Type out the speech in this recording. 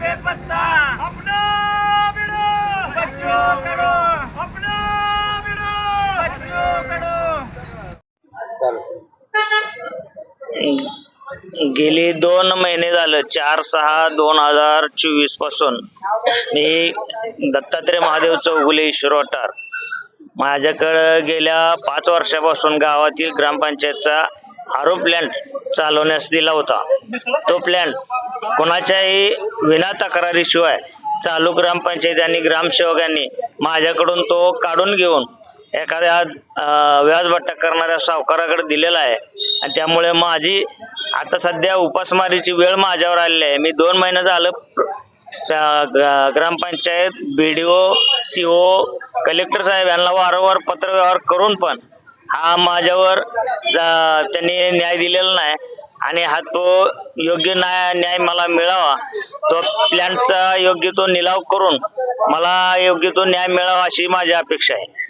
बेपत्ता अपना बिडो बच्चू कडू अपना बिडो बच्चू कडू गेली दोन महिने झालं चार सहा दोन हजार चोवीसपासून. मी दत्तात्रय महादेव चौगुले ईश्वर वटार माझ्याकडं गेल्या पाच वर्षापासून गावातील ग्रामपंचायतचा आरो प्लॅन चालवण्यास दिला होता. तो प्लॅन कोणाच्याही विना तक्रारीशिवाय चालू ग्रामपंचायत आणि ग्रामसेवकांनी माझ्याकडून तो काढून घेऊन एखाद्या अं, व्याजबट्टा करणाऱ्या सावकाराकडे दिलेला आहे. आणि त्यामुळे माझी आता सध्या उपासमारीची वेळ माझ्यावर आलेली आहे. मी दोन महिने झालं ग्रामपंचायत B D O C O collector साहेब यांना वारंवार पत्रव्यवहार करून पण हा माझ्यावर त्यांनी न्याय दिलेला नाही. आणि हा तो योग्य न्याय न्याय मला मिळावा. तो प्लॅनचा योग्य तो निलाव करून मला योग्य तो न्याय मिळावा अशी माझी अपेक्षा आहे.